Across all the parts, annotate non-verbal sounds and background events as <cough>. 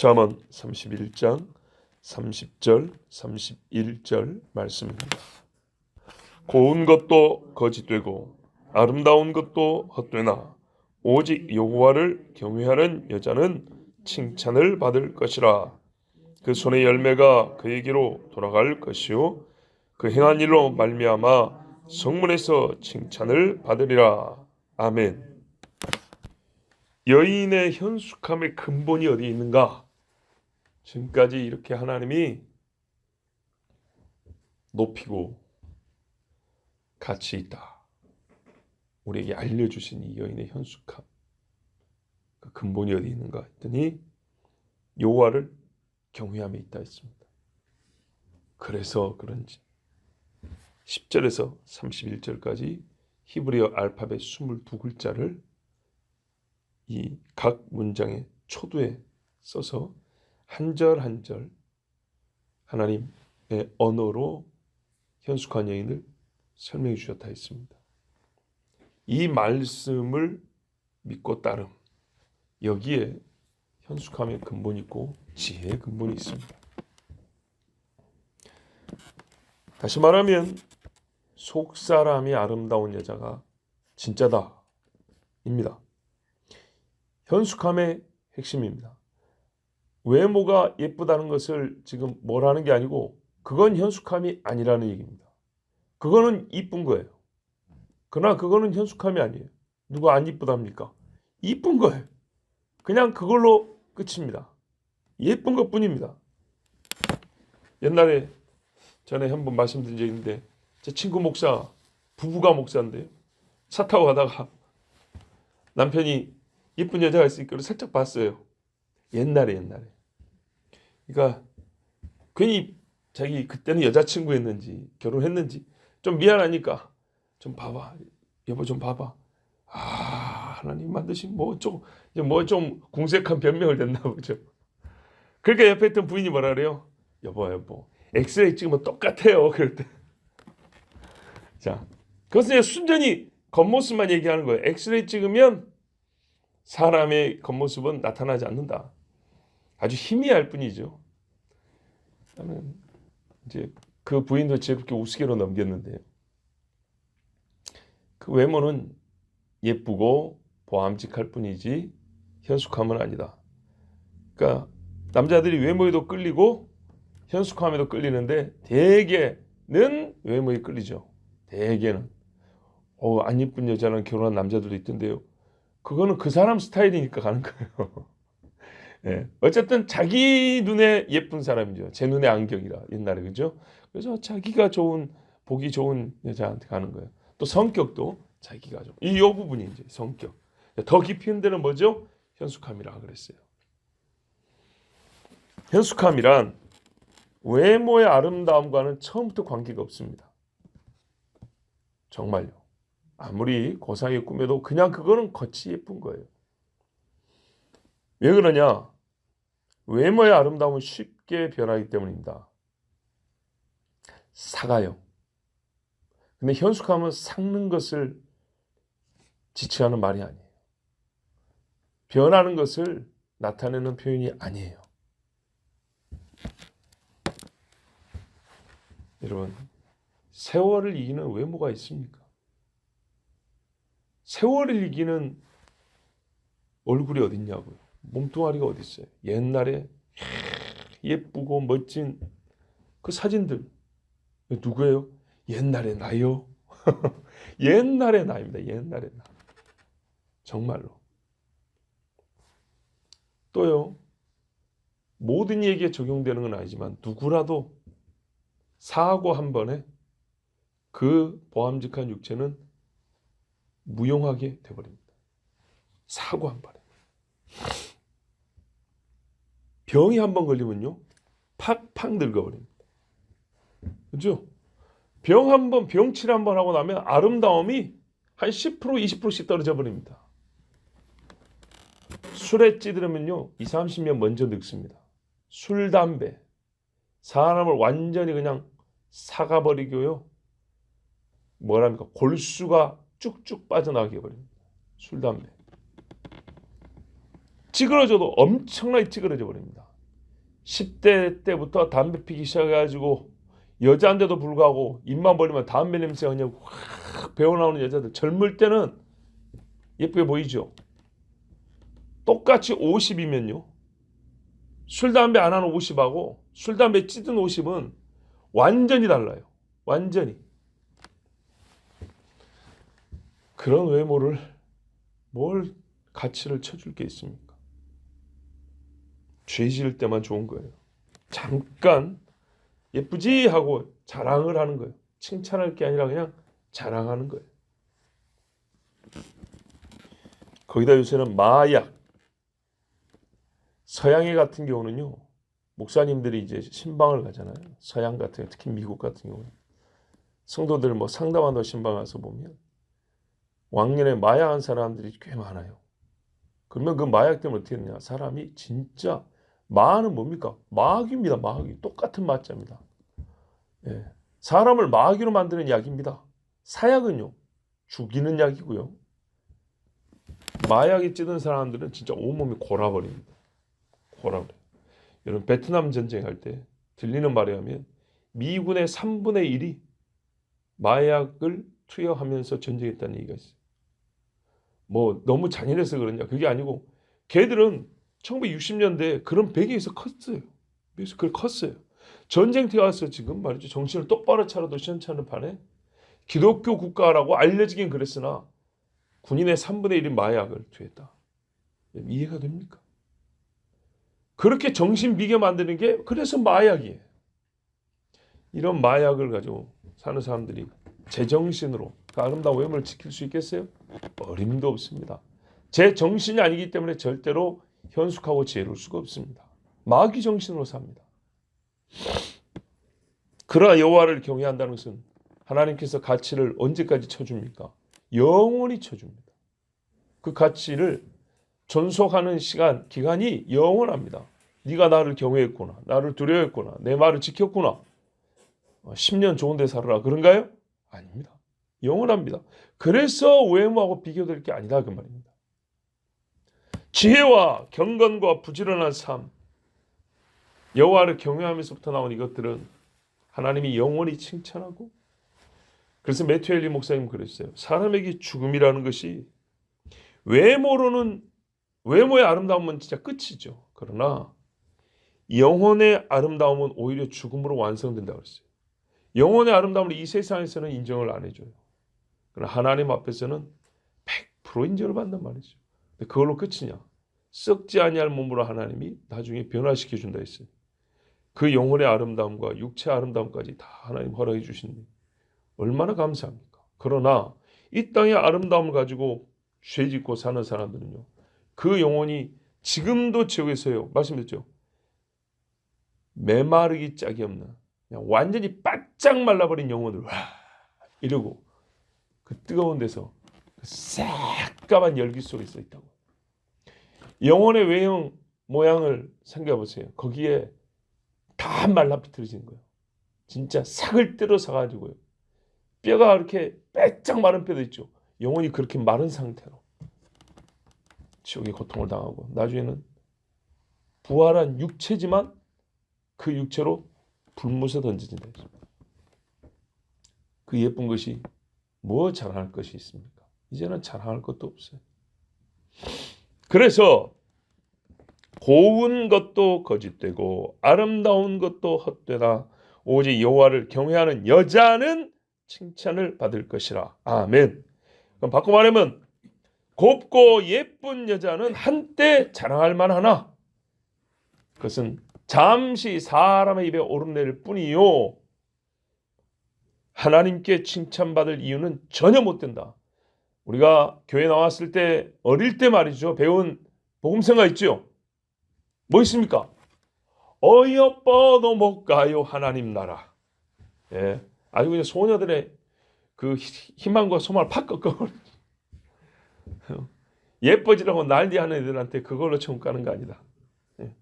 잠언 31장 30절 31절 말씀입니다. 고운 것도 거짓되고 아름다운 것도 헛되나 오직 여호와를 경외하는 여자는 칭찬을 받을 것이라 그 손의 열매가 그에게로 돌아갈 것이요 그 행한 일로 말미암아 성문에서 칭찬을 받으리라 아멘. 여인의 현숙함의 근본이 어디 있는가? 지금까지 이렇게 하나님이 높이고 가치 있다. 우리에게 알려주신 이 여인의 현숙함. 그 근본이 어디 있는가 했더니 여호와를 경외함에 있다 했습니다. 그래서 그런지 10절에서 31절까지 히브리어 알파벳 22글자를 이 각 문장의 초두에 써서 한 절 한 절 하나님의 언어로 현숙한 여인을 설명해 주셨다 했습니다. 이 말씀을 믿고 따름 여기에 현숙함의 근본이 있고 지혜의 근본이 있습니다. 다시 말하면 속 사람이 아름다운 여자가 진짜다입니다. 현숙함의 핵심입니다. 외모가 예쁘다는 것을 지금 뭐라는 게 아니고 그건 현숙함이 아니라는 얘기입니다. 그거는 이쁜 거예요. 그러나 그거는 현숙함이 아니에요. 누가 안 이쁘답니까? 이쁜 거예요. 그냥 그걸로 끝입니다. 예쁜 것 뿐입니다. 옛날에 전에 한번 말씀드린 적이 있는데 제 친구 목사 부부가 목사인데요. 차 타고 가다가 남편이 이쁜 여자가 있으니까 살짝 봤어요. 옛날에 옛날에. 그러니까 괜히 자기 그때는 여자친구 했는지 결혼했는지 좀 미안하니까 좀 봐봐. 여보 좀 봐봐. 아 하나님 만드신 뭐좀 뭐좀 궁색한 변명을 됐나 보죠. 그러니까 옆에 있던 부인이 뭐라 그래요? 여보 여보. 엑스레이 찍으면 똑같아요. 그럴 때 자 그것은 그냥 순전히 겉모습만 얘기하는 거예요. 엑스레이 찍으면 사람의 겉모습은 나타나지 않는다 아주 희미할 뿐이죠 이제 그 부인도 즐겁게 우스개로 넘겼는데요. 그 외모는 예쁘고 보암직할 뿐이지 현숙함은 아니다. 그러니까 남자들이 외모에도 끌리고 현숙함에도 끌리는데 대개는 외모에 끌리죠. 대개는 어, 안 예쁜 여자랑 결혼한 남자들도 있던데요. 그거는 그 사람 스타일이니까 가는 거예요. <laughs> 예. 어쨌든 자기 눈에 예쁜 사람이죠. 제 눈에 안경이라 옛날에 그죠? 그래서 자기가 좋은 보기 좋은 여자한테 가는 거예요. 또 성격도 자기가 좀. 이 요 부분이 이제 성격. 더 깊이 데는 뭐죠? 현숙함이라 그랬어요. 현숙함이란 외모의 아름다움과는 처음부터 관계가 없습니다. 정말요. 아무리 고상의 꿈에도 그냥 그거는 겉이 예쁜 거예요. 왜 그러냐? 외모의 아름다움은 쉽게 변하기 때문입니다. 사가요. 근데 현숙함은 삭는 것을 지칭하는 말이 아니에요. 변하는 것을 나타내는 표현이 아니에요. 여러분, 세월을 이기는 외모가 있습니까? 세월을 이기는 얼굴이 어딨냐고요. 몸뚱아리가 어디 있어요? 옛날에 예쁘고 멋진 그 사진들 누구예요? 옛날의 나요. <laughs> 옛날의 나입니다. 옛날의 나. 정말로. 또요. 모든 얘기에 적용되는 건 아니지만 누구라도 사고 한 번에 그 보암직한 육체는 무용하게 돼버립니다. 사고 한 번에. 병이 한 번 걸리면요. 팍팍 늙어버립니다. 그죠? 병 한 번, 병치료 한 번 하고 나면 아름다움이 한 10% 20%씩 떨어져 버립니다. 술에 찌들으면요. 2, 30년 먼저 늙습니다. 술, 담배. 사람을 완전히 그냥 사가버리고요. 뭐랍니까? 골수가 쭉쭉 빠져나가게 해버립니다. 술, 담배. 찌그러져도 엄청나게 찌그러져 버립니다. 10대 때부터 담배 피기 시작해가지고 여자인데도 불구하고 입만 벌리면 담배 냄새가 그냥 확 배어나오는 여자들 젊을 때는 예쁘게 보이죠. 똑같이 50이면요. 술 담배 안 하는 50하고 술 담배 찌든 50은 완전히 달라요. 완전히. 그런 외모를 뭘 가치를 쳐줄 게 있습니까? 죄 지을 때만 좋은 거예요. 잠깐 예쁘지 하고 자랑을 하는 거예요. 칭찬할 게 아니라 그냥 자랑하는 거예요. 거기다 요새는 마약, 서양의 같은 경우는요. 목사님들이 이제 신방을 가잖아요. 서양 같은 특히 미국 같은 경우는 성도들 뭐 상담한다고 신방 가서 보면 왕년에 마약한 사람들이 꽤 많아요. 그러면 그 마약 때문에 어떻게 되냐? 사람이 진짜 마는 뭡니까? 마귀입니다. 마귀. 똑같은 마자입니다. 예. 사람을 마귀로 만드는 약입니다. 사약은요. 죽이는 약이고요. 마약이 찌든 사람들은 진짜 온몸이 골아버립니다. 골아버려. 여러분 베트남 전쟁할 때 들리는 말에 하면 미군의 3분의 1이 마약을 투여하면서 전쟁했다는 얘기가 있어요. 뭐 너무 잔인해서 그러냐? 그게 아니고 걔들은 1960년대 그런 배경에서 컸어요. 그래서 그걸 컸어요. 전쟁터에 와서 지금 말이죠. 정신을 똑바로 차려도 시원찮은 판에 기독교 국가라고 알려지긴 그랬으나 군인의 3분의 1이 마약을 투했다. 이해가 됩니까? 그렇게 정신 비게 만드는 게 그래서 마약이에요. 이런 마약을 가지고 사는 사람들이 제정신으로 그 아름다운 외모를 지킬 수 있겠어요? 어림도 없습니다. 제 정신이 아니기 때문에 절대로 현숙하고 지혜로울 수가 없습니다. 마귀 정신으로 삽니다. 그러나 여호와를 경외한다는 것은 하나님께서 가치를 언제까지 쳐줍니까? 영원히 쳐줍니다. 그 가치를 존속하는 시간, 기간이 영원합니다. 네가 나를 경외했구나. 나를 두려워했구나. 내 말을 지켰구나. 10년 좋은 데 살아라. 그런가요? 아닙니다. 영원합니다. 그래서 외모하고 비교될 게 아니다 그 말입니다. 지혜와 경건과 부지런한 삶, 여호와를 경외하면서부터 나온 이것들은 하나님이 영원히 칭찬하고 그래서 메투엘리 목사님 그랬어요. 사람에게 죽음이라는 것이 외모로는 외모의 아름다움은 진짜 끝이죠. 그러나 영혼의 아름다움은 오히려 죽음으로 완성된다 그랬어요. 영혼의 아름다움을 이 세상에서는 인정을 안 해줘요. 그러나 하나님 앞에서는 100% 인정을 받는단 말이죠. 그걸로 끝이냐? 썩지 아니할 몸으로 하나님이 나중에 변화시켜 준다 했어요. 그 영혼의 아름다움과 육체의 아름다움까지 다 하나님 허락해 주신니 얼마나 감사합니까? 그러나 이 땅의 아름다움을 가지고 죄 짓고 사는 사람들은요. 그 영혼이 지금도 지옥에서요. 말씀드렸죠. 메마르기 짝이 없는 완전히 바짝 말라버린 영혼을 와 이러고 그 뜨거운 데서 그 새까만 열기 속에 서 있다고. 영혼의 외형 모양을 생각해 보세요. 거기에 다 말라 비틀어지는 거예요. 진짜 삭을 때려 사가지고요. 뼈가 이렇게 빼짝 마른 뼈도 있죠. 영혼이 그렇게 마른 상태로 지옥의 고통을 당하고 나중에는 부활한 육체지만 그 육체로 불못에 던져진다. 그 예쁜 것이 뭐 자랑할 것이 있습니까? 이제는 자랑할 것도 없어요. 그래서 고운 것도 거짓되고 아름다운 것도 헛되다. 오직 여호와를 경외하는 여자는 칭찬을 받을 것이라. 아멘. 그럼 바꿔 말하면 곱고 예쁜 여자는 한때 자랑할 만하나 그것은 잠시 사람의 입에 오르내릴 뿐이요. 하나님께 칭찬받을 이유는 전혀 못 된다. 우리가 교회 나왔을 때 어릴 때 말이죠. 배운 복음성가 있죠. 뭐 있습니까? 어여뻐도 못 가요 하나님 나라. 예, 아주 그냥 소녀들의 그 희망과 소망을 팍 꺾어버려. <laughs> 예뻐지라고 난리하는 애들한테 그걸로 천국 가는 거 아니다. 예.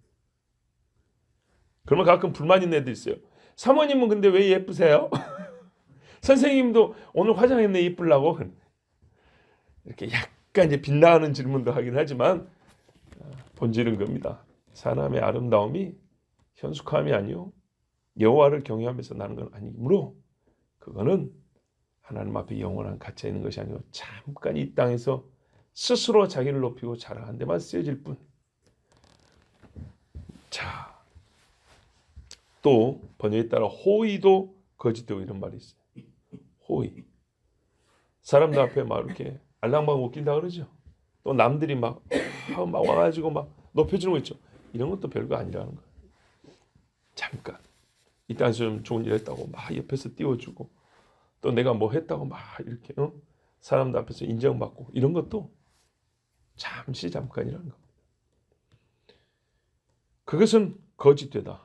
그러면 가끔 불만 있는 애들 있어요. 사모님은 근데 왜 예쁘세요? <laughs> 선생님도 오늘 화장했네 이쁘려고 이렇게 약간 이제 빛나는 질문도 하긴 하지만 본질은 겁니다. 사람의 아름다움이 현숙함이 아니요 여호와를 경외하면서 나는 건 아니므로 그거는 하나님 앞에 영원한 가치가 있는 것이 아니고 잠깐 이 땅에서 스스로 자기를 높이고 자랑한 데만 쓰여질 뿐. 자, 또 번역에 따라 호의도 거짓되고 이런 말이 있어요. 호의. 사람들 앞에 막 이렇게 알랑방 웃긴다 그러죠. 또 남들이 막, <clears throat> 아, 막 와가지고 막 높여주는 거 있죠. 이런 것도 별거 아니라는 거예요. 잠깐 이 땅에서 좀 좋은 일 했다고 막 옆에서 띄워주고 또 내가 뭐 했다고 막 이렇게 어? 사람들 앞에서 인정받고 이런 것도 잠시 잠깐이라는 겁니다. 그것은 거짓되다.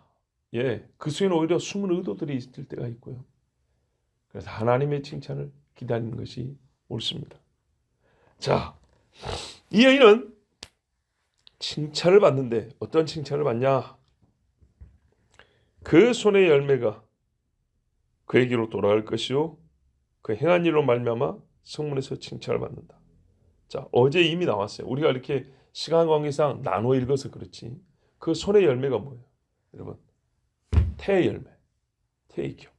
예, 그 속에는 오히려 숨은 의도들이 있을 때가 있고요. 그래서 하나님의 칭찬을 기다리는 것이 옳습니다. 자, 이 여인은 칭찬을 받는데 어떤 칭찬을 받냐? 그 손의 열매가 그에게로 돌아갈 것이요 그 행한 일로 말미암아 성문에서 칭찬을 받는다. 자 어제 이미 나왔어요. 우리가 이렇게 시간 관계상 나눠 읽어서 그렇지. 그 손의 열매가 뭐예요, 여러분? 태의 열매, 태의 교.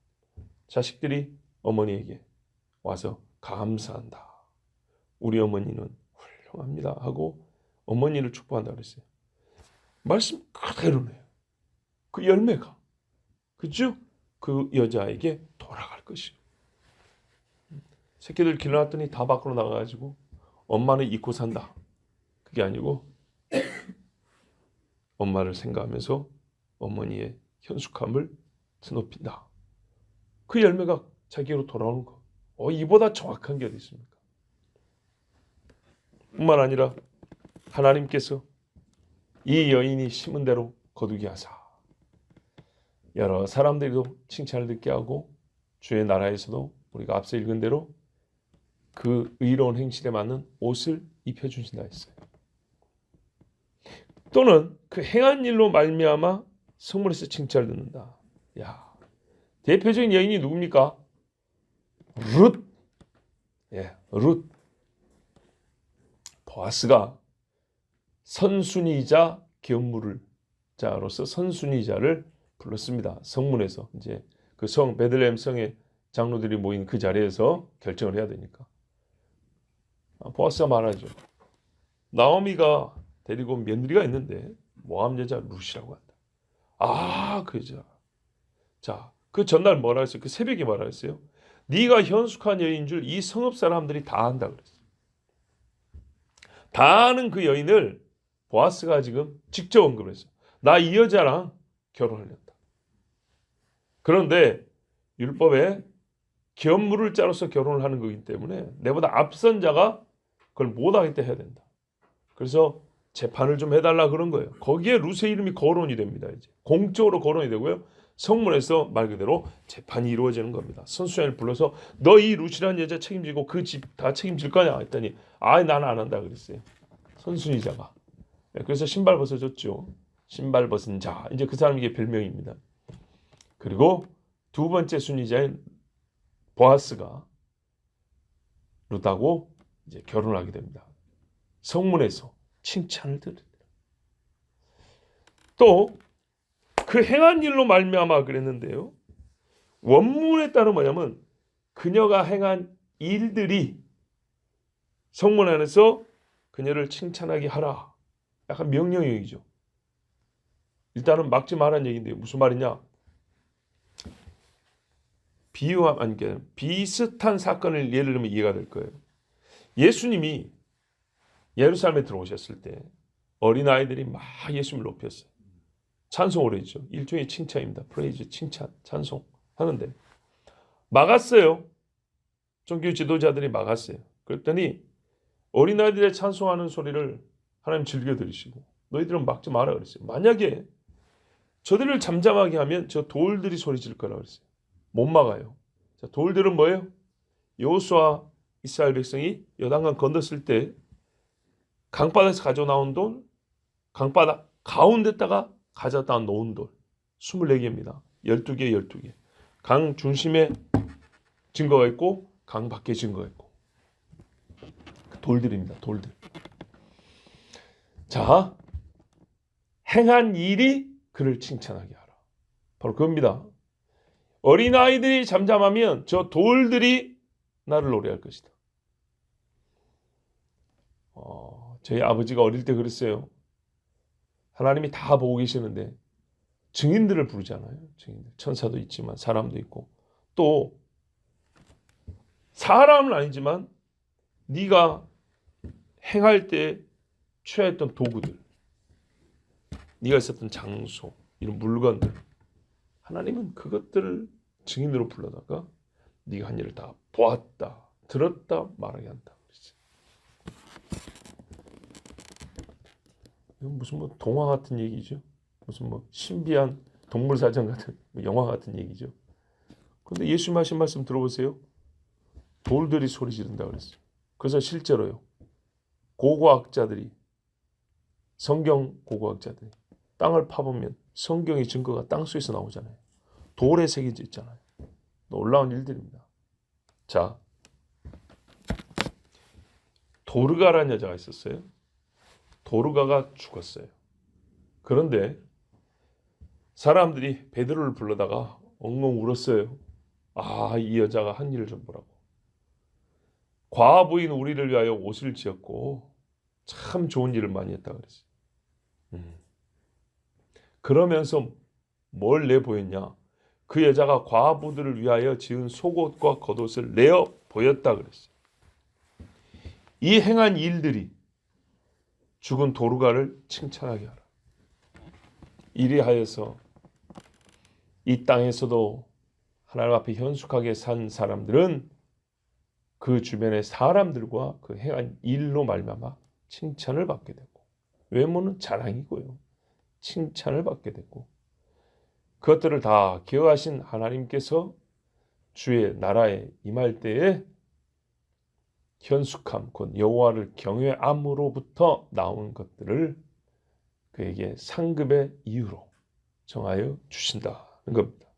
자식들이 어머니에게 와서 감사한다. 우리 어머니는 훌륭합니다 하고 어머니를 축복한다 그랬어요. 말씀 그대로네요. 그 열매가 그죠? 그 여자에게 돌아갈 것이요. 새끼들 길러놨더니 다 밖으로 나가가지고 엄마는 잊고 산다. 그게 아니고 <coughs> 엄마를 생각하면서 어머니의 현숙함을 드높인다. 그 열매가 자기로 돌아오는 거. 어, 이보다 정확한 게 어디 있습니까? 뿐만 아니라 하나님께서 이 여인이 심은 대로 거두게 하사 여러 사람들도 칭찬을 듣게 하고 주의 나라에서도 우리가 앞서 읽은 대로 그 의로운 행실에 맞는 옷을 입혀 주신다 했어요. 또는 그 행한 일로 말미암아 성문에서 칭찬을 듣는다. 야, 대표적인 여인이 누굽니까? 룻. 예, 룻. 보아스가 선순위자 견물을 자로서 선순위자를 불렀습니다. 성문에서 이제 그 성 베들레헴 성의 장로들이 모인 그 자리에서 결정을 해야 되니까 아, 보아스가 말하죠. 나오미가 데리고 온 며느리가 있는데 모함 여자 룻이라고 한다. 아, 그 여자. 자, 그 전날 뭐라 했어요? 그 새벽에 뭐라 했어요? 네가 현숙한 여인 줄 이 성읍 사람들이 다 안다 그랬어요. 다 아는 그 여인을 보아스가 지금 직접 언급했어요. 나 이 여자랑 결혼하려다. 그런데 율법에 견물을 짜로서 결혼을 하는 거기 때문에 내보다 앞선 자가 그걸 못하겠다 해야 된다. 그래서 재판을 좀 해달라 그런 거예요. 거기에 루스의 이름이 거론이 됩니다. 이제 공적으로 거론이 되고요. 성문에서 말 그대로 재판이 이루어지는 겁니다. 선수장을 불러서 너 이 루시라는 여자 책임지고 그 집 다 책임질 거냐 했더니 아 나는 안 한다 그랬어요. 선순위자가. 네, 그래서 신발 벗어줬죠. 신발 벗은 자. 이제 그 사람 이게 별명입니다. 그리고 두 번째 순위자인 보아스가 룻하고 이제 결혼하게 됩니다. 성문에서 칭찬을 들으라. 또 그 행한 일로 말미암아 그랬는데요. 원문에 따르면 뭐냐면 그녀가 행한 일들이 성문 안에서 그녀를 칭찬하게 하라. 약간 명령형이죠. 일단은 막지 말란 얘기인데 무슨 말이냐? 비유함 아니 게 비슷한 사건을 예를 들면 이해가 될 거예요. 예수님이 예루살렘에 들어오셨을 때 어린 아이들이 막 예수님을 높였어요. 찬송을 했죠. 일종의 칭찬입니다. 프레이즈 칭찬 찬송 하는데 막았어요. 종교 지도자들이 막았어요. 그랬더니 어린 아이들의 찬송하는 소리를 하나님 즐겨 들으시고 너희들은 막지 마라 그랬어요. 만약에 저들을 잠잠하게 하면 저 돌들이 소리 지를 거라 그랬어요. 못 막아요. 자, 돌들은 뭐예요? 여호수아 이스라엘 백성이 여단강 건넜을 때 강바닥에서 가져 나온 돌, 강바닥 가운데다가 가져다 놓은 돌 24개입니다. 12개, 12개. 강 중심에 증거가 있고 강 밖에 증거가 있고 그 돌들입니다. 돌들. 자, 행한 일이 그를 칭찬하게 하라. 바로 그겁니다. 어린아이들이 잠잠하면 저 돌들이 나를 노래할 것이다. 어, 저희 아버지가 어릴 때 그랬어요. 하나님이 다 보고 계시는데 증인들을 부르잖아요. 증인들. 천사도 있지만 사람도 있고 또 사람은 아니지만 네가 행할 때 취하였던 도구들, 네가 있었던 장소, 이런 물건들, 하나님은 그것들을 증인으로 불러다가 네가 한 일을 다 보았다, 들었다 말하게 한다. 그랬어요. 무슨 뭐 동화 같은 얘기죠? 무슨 뭐 신비한 동물 사전 같은 영화 같은 얘기죠. 근데 예수님 하신 말씀 들어보세요. 돌들이 소리 지른다 그랬어요. 그래서 실제로요. 고고학자들이 성경 고고학자들이 땅을 파보면 성경의 증거가 땅 속에서 나오잖아요. 돌에 새겨져 있잖아요. 놀라운 일들입니다. 자, 도르가라는 여자가 있었어요. 도르가가 죽었어요. 그런데 사람들이 베드로를 불러다가 엉엉 울었어요. 아, 이 여자가 한 일을 좀 보라고. 과부인 우리를 위하여 옷을 지었고 참 좋은 일을 많이 했다 그랬어요. 음. 그러면서 뭘 내보였냐? 그 여자가 과부들을 위하여 지은 속옷과 겉옷을 내어 보였다 그랬어요. 이 행한 일들이 죽은 도르가를 칭찬하게 하라. 이리하여서 이 땅에서도 하나님 앞에 현숙하게 산 사람들은 그 주변의 사람들과 그 행한 일로 말미암아 칭찬을 받게 되고 외모는 자랑이고요. 칭찬을 받게 되고 그것들을 다 기억하신 하나님께서 주의 나라에 임할 때에 현숙함 곧 여호와를 경외함으로부터 나온 것들을 그에게 상급의 이유로 정하여 주신다는 겁니다.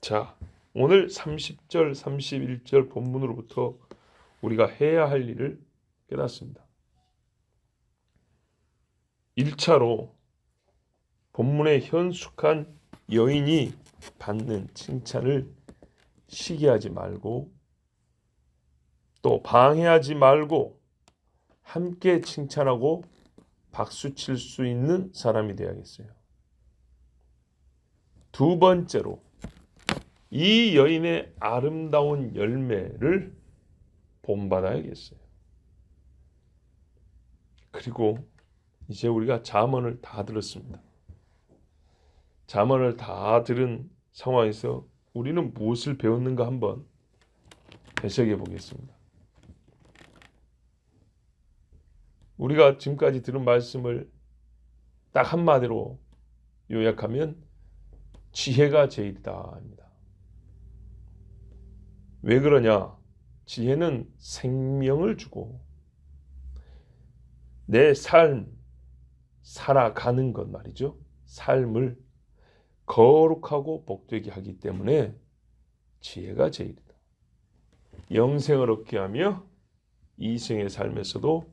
자, 오늘 30절, 31절 본문으로부터 우리가 해야 할 일을 깨닫습니다. 1차로 본문의 현숙한 여인이 받는 칭찬을 시기하지 말고 또 방해하지 말고 함께 칭찬하고 박수 칠 수 있는 사람이 되어야겠어요. 두 번째로 이 여인의 아름다운 열매를 본받아야겠어요. 그리고 이제 우리가 잠언을 다 들었습니다. 잠언을 다 들은 상황에서 우리는 무엇을 배웠는가 한번 되새겨 보겠습니다. 우리가 지금까지 들은 말씀을 딱 한마디로 요약하면 지혜가 제일이다 입니다. 왜 그러냐? 지혜는 생명을 주고 내 삶 살아가는 것 말이죠. 삶을 거룩하고 복되게 하기 때문에 지혜가 제일이다. 영생을 얻게 하며 이생의 삶에서도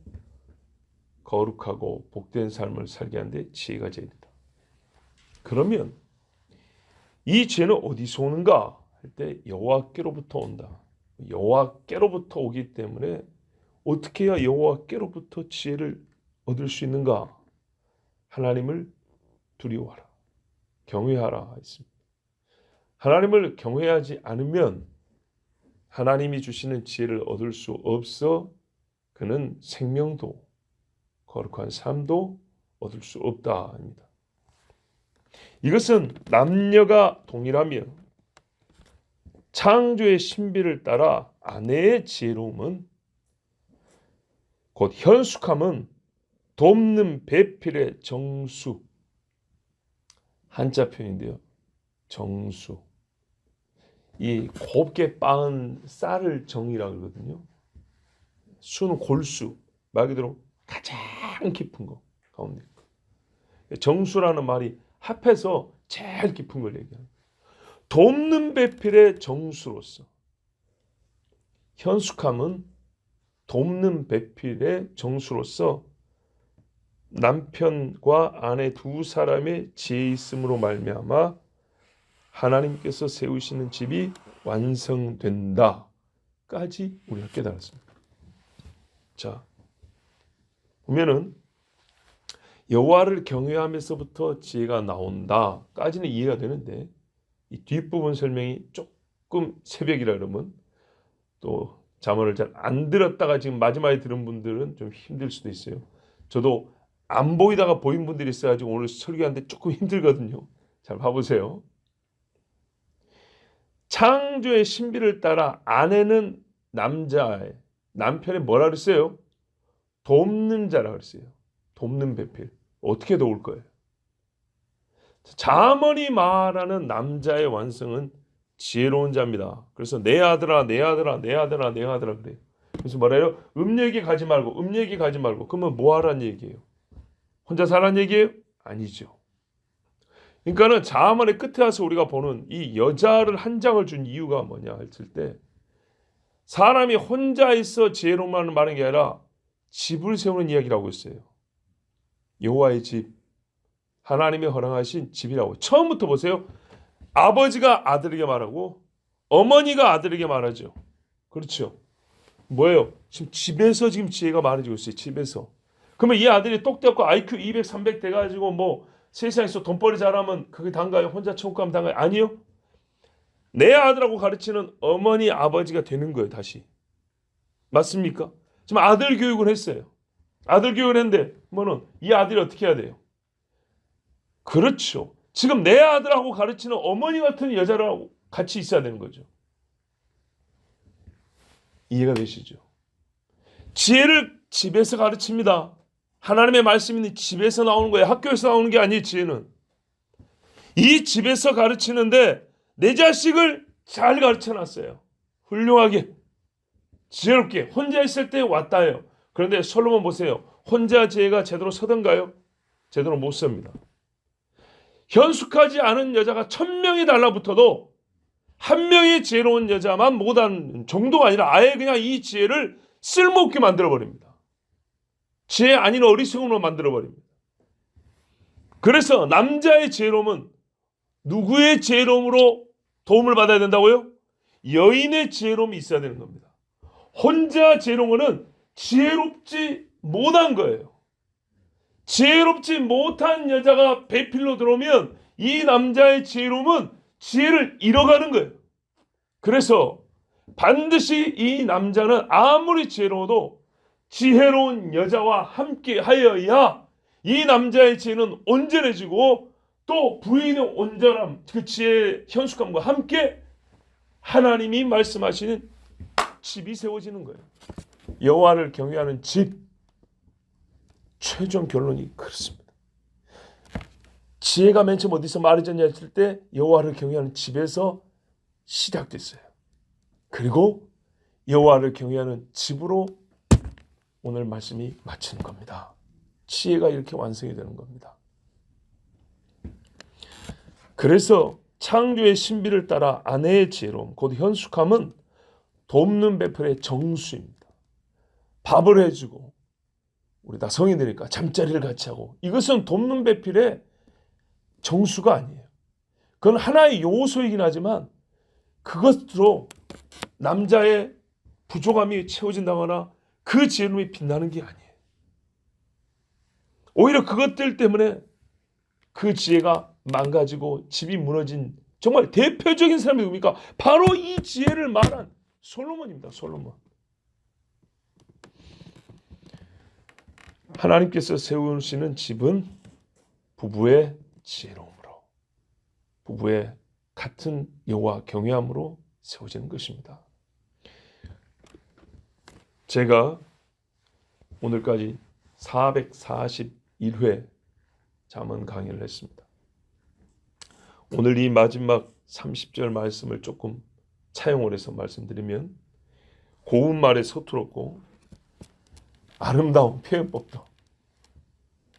거룩하고 복된 삶을 살게 하는데 지혜가 제일이다. 그러면 이 지혜는 어디서 오는가 할 때 여호와께로부터 온다. 여호와께로부터 오기 때문에 어떻게 해야 여호와께로부터 지혜를 얻을 수 있는가? 하나님을 두려워하라. 경외하라 했습니다. 하나님을 경외하지 않으면 하나님이 주시는 지혜를 얻을 수 없어 그는 생명도 거룩한 삶도 얻을 수 없다입니다. 이것은 남녀가 동일하며 창조의 신비를 따라 아내의 지혜로움은 곧 현숙함은 돕는 배필의 정수 한자 표현인데요. 정수. 이 곱게 빻은 쌀을 정이라 그러거든요. 수는 골수. 말 그대로 가장 깊은 거 가운데. 정수라는 말이 합해서 제일 깊은 걸 얘기하는 돕는 배필의 정수로서. 현숙함은 돕는 배필의 정수로서 남편과 아내 두 사람의 지혜 있음으로 말미암아 하나님께서 세우시는 집이 완성된다까지 우리가 깨달았습니다. 자 보면은 여호와를 경외하면서부터 지혜가 나온다까지는 이해가 되는데 이 뒷부분 설명이 조금 새벽이라 그러면 또 잠언을 잘 안 들었다가 지금 마지막에 들은 분들은 좀 힘들 수도 있어요. 저도 안 보이다가 보인 분들이 있어가지고 오늘 설교하는데 조금 힘들거든요. 잘 봐보세요. 창조의 신비를 따라 아내는 남자의 남편의 뭐라 그랬어요? 돕는 자라 그랬어요. 돕는 배필. 어떻게 도울 거예요? 자문이 말하는 남자의 완성은 지혜로운 자입니다. 그래서 내 아들아, 내 아들아, 내 아들아, 내 아들아 그래요. 그래서 뭐래요? 음 얘기 가지 말고, 음 얘기 가지 말고. 그러면 뭐 하란 얘기예요? 혼자 살란 얘기예요? 아니죠. 그러니까는 자문의 끝에 와서 우리가 보는 이 여자를 한 장을 준 이유가 뭐냐 했을 때 사람이 혼자 있어 지혜로만 말하는 게 아니라 집을 세우는 이야기라고 했어요. 여호와의 집, 하나님이 허락하신 집이라고. 처음부터 보세요. 아버지가 아들에게 말하고 어머니가 아들에게 말하죠. 그렇죠. 뭐예요? 지금 집에서 지금 지혜가 많아지고 있어요. 집에서. 그러면 이 아들이 똑똑하고 IQ 200, 300 돼가지고 뭐 세상에서 돈벌이 잘하면 그게 단가요? 혼자 천국 가면 단가요? 아니요. 내 아들하고 가르치는 어머니, 아버지가 되는 거예요. 다시. 맞습니까? 지금 아들 교육을 했어요. 아들 교육을 했는데 뭐는 이 아들이 어떻게 해야 돼요? 그렇죠. 지금 내 아들하고 가르치는 어머니 같은 여자랑 같이 있어야 되는 거죠. 이해가 되시죠? 지혜를 집에서 가르칩니다. 하나님의 말씀이 집에서 나오는 거예요. 학교에서 나오는 게 아니에요, 지혜는. 이 집에서 가르치는데 내 자식을 잘 가르쳐 놨어요. 훌륭하게. 지혜롭게. 혼자 있을 때 왔다요. 그런데 솔로몬 보세요. 혼자 지혜가 제대로 서던가요? 제대로 못 섭니다. 현숙하지 않은 여자가 천 명이 달라붙어도 한 명의 지혜로운 여자만 못한 정도가 아니라 아예 그냥 이 지혜를 쓸모없게 만들어 버립니다. 지혜 아닌 어리석음으로 만들어 버립니다. 그래서 남자의 지혜로움은 누구의 지혜로움으로 도움을 받아야 된다고요? 여인의 지혜로움이 있어야 되는 겁니다. 혼자 지혜로운 거는 지혜롭지 못한 거예요. 지혜롭지 못한 여자가 배필로 들어오면 이 남자의 지혜로움은 지혜를 잃어가는 거예요. 그래서 반드시 이 남자는 아무리 지혜로워도 지혜로운 여자와 함께 하여야 이 남자의 지혜는 온전해지고 또 부인의 온전함, 그 지혜의 현숙함과 함께 하나님이 말씀하시는 집이 세워지는 거예요. 여호와를 경외하는 집 최종 결론이 그렇습니다. 지혜가 맨 처음 어디서 말해졌냐 했을 때 여호와를 경외하는 집에서 시작됐어요. 그리고 여호와를 경외하는 집으로 오늘 말씀이 마치는 겁니다. 지혜가 이렇게 완성이 되는 겁니다. 그래서 창조의 신비를 따라 아내의 지혜로움, 곧 현숙함은 돕는 베풀의 정수입니다. 밥을 해주고 우리 다 성인들이니까 잠자리를 같이 하고 이것은 돕는 배필의 정수가 아니에요. 그건 하나의 요소이긴 하지만 그것으로 남자의 부족함이 채워진다거나 그 지혜로움이 빛나는 게 아니에요. 오히려 그것들 때문에 그 지혜가 망가지고 집이 무너진 정말 대표적인 사람이 누굽니까? 바로 이 지혜를 말한 솔로몬입니다. 솔로몬. 하나님께서 세우시는 집은 부부의 지혜로움으로 부부의 같은 여호와 경외함으로 세워지는 것입니다. 제가 오늘까지 441회 잠언 강의를 했습니다. 오늘 이 마지막 30절 말씀을 조금 차용을 해서 말씀드리면 고운 말에 서툴었고 아름다운 표현법도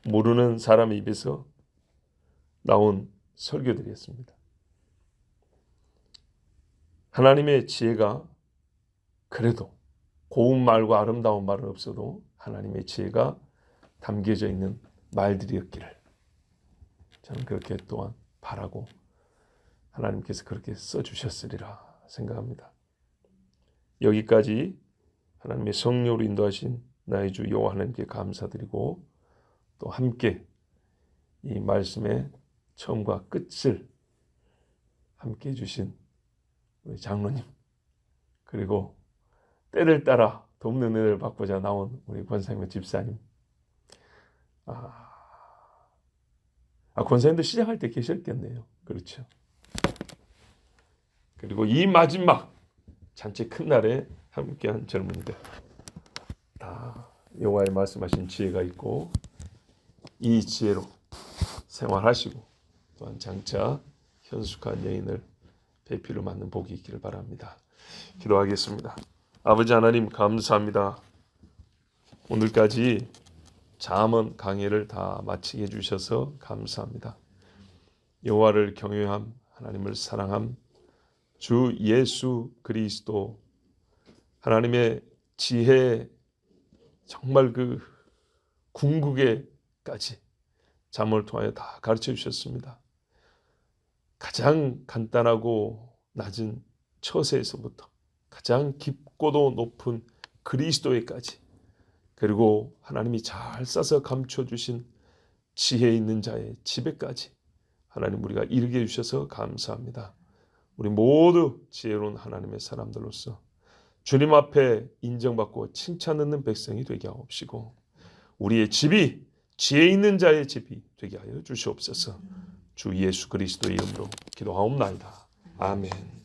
모르는 사람의 입에서 나온 설교들이었습니다. 하나님의 지혜가 그래도 고운 말과 아름다운 말은 없어도 하나님의 지혜가 담겨져 있는 말들이었기를 저는 그렇게 또한 바라고 하나님께서 그렇게 써주셨으리라 생각합니다. 여기까지 하나님의 성령으로 인도하신 나의 주 여호와 하나님께 감사드리고 또 함께 이 말씀의 처음과 끝을 함께 해주신 우리 장로님 그리고 때를 따라 돕는 은혜를 받고자 나온 우리 권사님 집사님 아, 아 권사님도 시작할 때 계셨겠네요 그렇죠 그리고 이 마지막 잔치 큰 날에 함께한 젊은이들 다 여호와의 말씀하신 지혜가 있고 이 지혜로 생활하시고 또한 장차 현숙한 여인을 배필로 맞는 복이 있기를 바랍니다. 기도하겠습니다. 아버지 하나님 감사합니다. 오늘까지 잠언 강해를 다 마치게 해주셔서 감사합니다. 여호와를 경외함, 하나님을 사랑함, 주 예수 그리스도 하나님의 지혜 정말 그 궁극에까지 잠을 통하여 다 가르쳐 주셨습니다. 가장 간단하고 낮은 처세에서부터 가장 깊고도 높은 그리스도에까지 그리고 하나님이 잘 싸서 감춰 주신 지혜 있는 자의 집에까지 하나님 우리가 이르게 해 주셔서 감사합니다. 우리 모두 지혜로운 하나님의 사람들로서 주님 앞에 인정받고 칭찬 듣는 백성이 되게 하옵시고 우리의 집이 지혜 있는 자의 집이 되게 하여 주시옵소서. 주 예수 그리스도의 이름으로 기도하옵나이다. 아멘.